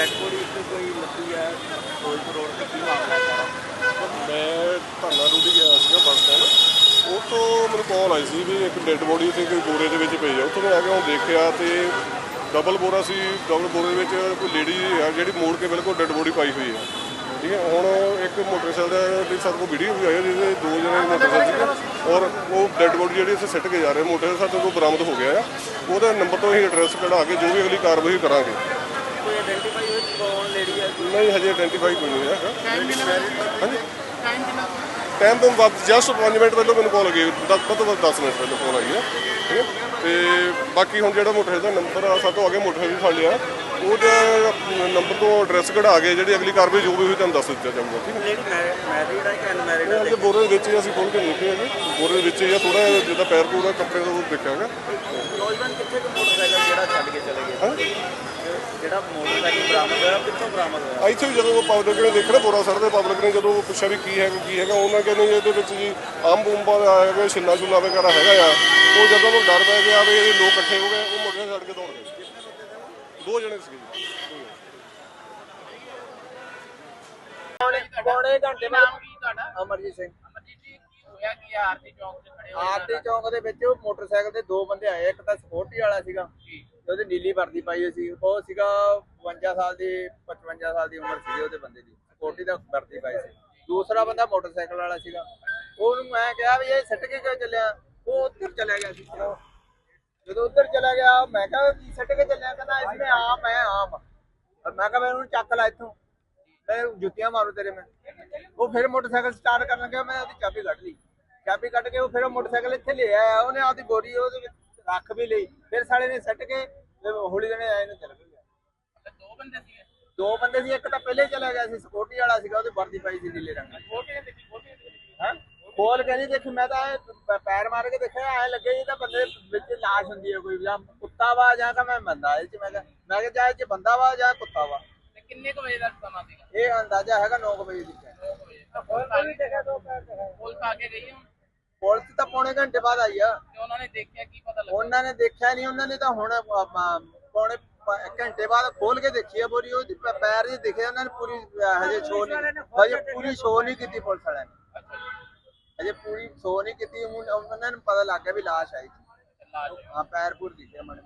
Dad ਇੱਕ ਕੋਈ ਲੱਗੀ ਹੈ ਫਿਰੋਜ਼ਪੁਰ ਰੋਡ ਤੇ ਕੀ ਮਾਮਲਾ ਹੈ ਸਾਰਾ? ਮੈਂ ਧਰਨਾ ਰੂੜੀ ਗਿਆ ਸੀਗਾ ਬੱਸ ਸਟੈਂਡ। ਉਹ ਤੋਂ ਮੈਨੂੰ ਕਾਲ ਆਈ ਸੀ ਵੀ ਇੱਕ ਡੈੱਡ ਬੋਡੀ ਉੱਥੇ ਕੋਈ ਬੋਰੇ ਦੇ ਵਿੱਚ ਪਈ ਆ। ਉੱਥੋਂ ਮੈਂ ਆ ਕੇ ਉਹ ਦੇਖਿਆ ਤੇ ਡਬਲ ਬੋਰਾ ਸੀ ਡਬਲ ਬੋਰੇ ਦੇ ਵਿੱਚ ਕੋਈ ਲੇਡੀ ਆ ਜਿਹੜੀ ਮੋੜ ਕੇ ਬਿਲਕੁਲ ਡੈੱਡ ਬੋਡੀ ਪਾਈ ਹੋਈ ਹੈ ਠੀਕ ਹੈ, ਹੁਣ ਇੱਕ ਮੋਟਰਸਾਈਕਲ ਦੀ ਸਾਡੇ ਕੋਲ ਵੀਡੀਓ ਵੀ ਆਈ ਹੈ ਜਿਹਦੇ ਦੋ ਜਣੇ ਮੋਟਰਸਾਈਕਲ ਸੀ ਔਰ ਉਹ ਡੈੱਡ ਬੋਡੀ ਜਿਹੜੀ ਅਸੀਂ ਸਿੱਟ ਕੇ ਜਾ ਰਹੇ ਮੋਟਰਸਾਈਕਲ ਸਾਡੇ ਕੋਲ ਬਰਾਮਦ ਹੋ ਗਿਆ ਆ। ਉਹਦਾ ਨੰਬਰ ਤੋਂ ਅਸੀਂ ਐਡਰੈਸ ਕਢਾ ਕੇ ਜੋ ਵੀ ਅਗਲੀ ਕਾਰਵਾਈ ਕਰਾਂਗੇ। ਕੌਣ ਲੇਡੀ ਹੈ? ਨਹੀਂ ਹਜੇ ਆਇਡੈਂਟੀਫਾਈ ਕੋਈ ਨਹੀਂ ਹੈਗਾ ਟਾਈਮ ਕਿੰਨਾ ਹਾਂਜੀ। ਟਾਈਮ ਤੋਂ ਬਾਅਦ ਜਸਟ 5 ਮਿੰਟ ਪਹਿਲਾਂ ਮੈਨੂੰ ਕਾਲ ਗਈ। ਦਸ ਤੋਂ ਬਾਅਦ 10 ਮਿੰਟ ਪਹਿਲਾਂ ਕਾਲ ਆਈ ਹੈ। ਠੀਕ ਹੈ। ਤੇ ਬਾਕੀ ਹੁਣ ਜਿਹੜਾ ਮੋਟਰਸਾਈਕਲ ਦਾ ਨੰਬਰ ਆ ਸਾਡੇ ਤੋਂ ਅੱਗੇ ਮੋਟਰਸਾਈਕਲ ਵੀ ਫੜ ਲਿਆ। ਉਹਦੇ ਨੰਬਰ ਤੋਂ ਐਡਰੈਸ ਕਢਾ ਕੇ ਜਿਹੜੀ ਅਗਲੀ ਕਾਰਵਾਈ ਜੋ ਵੀ ਹੋਈ ਤੁਹਾਨੂੰ ਦੱਸ ਦਿੱਤਾ ਜਾਊਗਾ ਠੀਕ ਹੈ? ਲੇਡੀ ਮੈਰਿਡ ਹੈ ਕਿ ਅਨਮੈਰਿਡ ਹੈ ਬੋਰੇ ਦੇ ਵਿੱਚ ਹੀ ਅਸੀਂ ਖੋਲ ਕੇ ਦੇਖੇ ਹੈਗੇ। ਬੋਰੇ ਦੇ ਵਿੱਚ ਹੀ ਆ ਥੋੜਾ ਜਿੱਦਾਂ ਪੈਰ ਪੂਰਾ ਕੱਪੜੇ ਤੋਂ ਦੇਖਿਆ ਹੈਗਾ ਨੌਜਵਾਨ ਕਿੱਥੇ ਕੁ ਮੋਟਰਸਾਈਕਲ ਜਿਹੜਾ ਛੱਡ ਕੇ ਚਲੇ ਗਏ? ਜਿਹੜਾ ਮੋਟਰਸਾਈਕਲ ਬਰਾਮਦ ਹੋਇਆ ਕਿੱਥੋਂ ਬਰਾਮਦ ਹੋਇਆ? ਇੱਥੇ ਵੀ ਜਦੋਂ ਪਬਲਿਕ ਨੇ ਦੇਖਿਆ ਬੋਰਾ ਸਰ ਦੇ ਪਬਲਿਕ ਨੇ ਜਦੋਂ ਪੁੱਛਿਆ ਵੀ ਕੀ ਹੈਗਾ ਕੀ ਹੈਗਾ ਉਹਨਾਂ ਕਹਿੰਦੇ ਜੀ ਇਹਦੇ ਵਿੱਚ ਜੀ ਆਮ ਬੂੰਬਾ ਦਾ ਹੈਗਾ ਛਿੱਲਾ ਛੁੱਲਾ ਵਗੈਰਾ ਹੈਗਾ ਆ। ਉਹ ਜਦੋਂ ਉਹਨੂੰ ਡਰ ਪੈ ਗਿਆ ਵੀ ਇਹ ਲੋਕ ਇਕੱਠੇ ਹੋ ਗਏ ਉਹ ਮੁੰਡੇ ਛੱਡ ਕੇ ਦੌੜ ਗਏ। ਦੋ ਜਣੇ ਸੀਗੇ ਜੀ। ਪੌਣੇ ਘੰਟੇ ਬਾਅਦ ਕੀ ਤੁਹਾਡਾ? ਅਮਰਜੀਤ ਸਿੰਘ। ਅਮਰਜੀਤ ਜੀ ਕੀ ਹੋਇਆ? ਕੀ ਆ ਆਰਤੀ ਚੌਂਕ ਤੇ ਖੜੇ ਹੋਏ ਆਰਤੀ ਚੌਂਕ ਦੇ ਵਿੱਚ ਉਹ ਮੋਟਰਸਾਈਕਲ ਤੇ ਦੋ ਬੰਦੇ ਆਏ ਇੱਕ ਤਾਂ ਸਪੋਰਟੀ ਵਾਲਾ ਸੀਗਾ ਤੇ ਉਹਦੀ ਨੀਲੀ ਵਰਦੀ ਪਾਈ ਹੋਈ ਸੀ। ਉਹ ਸੀਗਾ 52 ਸਾਲ ਦੀ 55 ਸਾਲ ਦੀ ਉਮਰ ਸੀ ਉਹਦੇ ਬੰਦੇ ਦੀ। ਸਪੋਰਟੀ ਦਾ ਵਰਦੀ ਪਾਈ ਸੀ। ਦੂਸਰਾ ਬੰਦਾ ਮੋਟਰਸਾਈਕਲ ਵਾਲਾ ਸੀਗਾ। ਉਹਨੂੰ ਮੈਂ ਕਿਹਾ ਵੀ ਇਹ ਸਿੱਟ ਕੇ ਕਿਉਂ ਚੱਲਿਆ? ਉਹ ਉੱਧਰ ਚਲਾ ਗਿਆ ਸੀ। ਜਦੋਂ ਉੱਧਰ ਚਲਾ ਗਿਆ ਮੈਂ ਕਿਹਾ ਕੀ ਸਿੱਟ ਕੇ ਚੱਲਿਆ ਕਹਿੰਦਾ ਇਸਮੇ ਆਮ ਹੈ ਆਮ ਮੈਂ ਕਿਹਾ ਮੈਂ ਉਹਨੂੰ ਚੱਕ ਲਾ ਇੱਥੋਂ। ਮੈਂ ਜੁੱਤੀਆਂ ਮਾਰੂ ਤੇਰੇ ਮੈਂ। ਉਹ ਫਿਰ ਮੋਟਰਸਾਈਕਲ ਸਟਾਰਟ ਕਰਨ ਲੱਗਿਆ ਮੈਂ ਉਹਦੀ ਚਾਬੀ ਕੱਢ ਲਈ। ਚਾਬੀ ਕੱਢ ਕੇ ਉਹ ਫਿਰ ਮੋਟਰਸਾਈਕਲ ਇੱਥੇ ਲੈ ਆਇਆ ਉਹਨੇ ਆਪਦੀ ਬੋਰੀ ਉਹਦੇ ਵਿੱਚ ਰੱਖ ਵੀ ਲਈ। ਫਿਰ ਸਾਲੇ ਨੇ ਸੱਟ ਕੇ ਹੌਲੀ ਜਣੇ ਆਏ ਨੂੰ ਚਲ ਗਿਆ ਦੋ ਬੰਦੇ ਸੀਗੇ? ਦੋ ਬੰਦੇ ਸੀ ਇੱਕ ਤਾਂ ਪਹਿਲੇ ਚਲਾ ਗਿਆ ਸੀ ਸਪੋਰਟੀ ਵਾਲਾ ਸੀਗਾ ਉਹਦੀ ਵਰਦੀ ਪਾਈ ਸੀ ਨੀਲੇ ਰੰਗ ਦੀ। ਖੋਲ ਕੇ ਦੇਖੀ ਦੇਖੀ। ਹਾਂ? ਖੋਲ ਕੇ ਨਹੀਂ ਦੇਖੀ ਮੈਂ ਤਾਂ ਇਹ ਪੈਰ ਮਾਰ ਕੇ ਦੇਖਿਆ ਐ ਲੱਗੇ ਇਹ ਤਾਂ ਬੰਦੇ ਵਿੱਚ ਲਾਸ਼ ਹੁੰਦੀ ਹੈ ਕੋਈ ਜਾਂ ਕੁੱਤਾ ਵਾ ਜਾਂ ਤਾਂ ਮੈਂ ਬੰਦਾ ਇਹ ਚ ਮੈਂ ਕਿਹਾ ਮੈਂ ਕਿਹਾ ਜਾਂ ਇਹ ਚ ਬੰਦਾ ਵਾ ਜਾਂ ਕੁੱਤਾ ਵਾ। ਤੇ ਕਿੰਨੇ ਕੁ ਵਜੇ ਦਾ ਸਮਾਂ ਸੀਗਾ? ਇਹ ਅੰਦਾਜ਼ਾ ਹੈਗਾ 9 ਵਜੇ ਦੀ ਹੈ। 9 ਵਜੇ। ਪੁਲਿਸ ਆ ਕੇ ਗਈ ਹੁਣ? ਪੁਲਿਸ ਤਾਂ ਪੌਣੇ ਘੰਟੇ ਬਾਅਦ ਆਈ ਆ। ਤੇ ਉਹਨਾਂ ਨੇ ਦੇਖਿਆ ਕੀ ਪਤਾ ਲੱਗਾ? ਉਹਨਾਂ ਨੇ ਦੇਖਿਆ ਨਹੀਂ ਉਹਨਾਂ ਨੇ ਤਾਂ ਹੁਣ ਆਪਾਂ ਪੌਣੇ ਪ- ਘੰਟੇ ਬਾਅਦ ਖੋਲ ਕੇ ਦੇਖੀ ਆ ਬੋਰੀ ਉਹਦੀ ਪ- ਪੈਰ ਜੀ ਦਿਖੇ ਉਹਨਾਂ ਨੇ ਪੂਰੀ ਅਹ, ਹਜੇ ਸ਼ੋ ਨਹੀਂ ਹਜੇ ਪੂਰੀ ਸ਼ੋ ਨਹੀਂ ਕੀਤੀ ਪੁਲਿਸ ਵਾਲਿਆਂ ਨੇ। ਜੀ ਹਜੇ ਪੂਰੀ ਸ਼ੋ ਨਹੀਂ ਕੀਤੀ ਹੁਣ ਉਹਨਾਂ ਨੂੰ ਪਤਾ ਲੱਗ ਗਿਆ ਵੀ ਲਾਸ਼ ਆਈ ਹਾਂ ਪੈਰ ਪੂਰ ਦਿਖੇ ਮਨ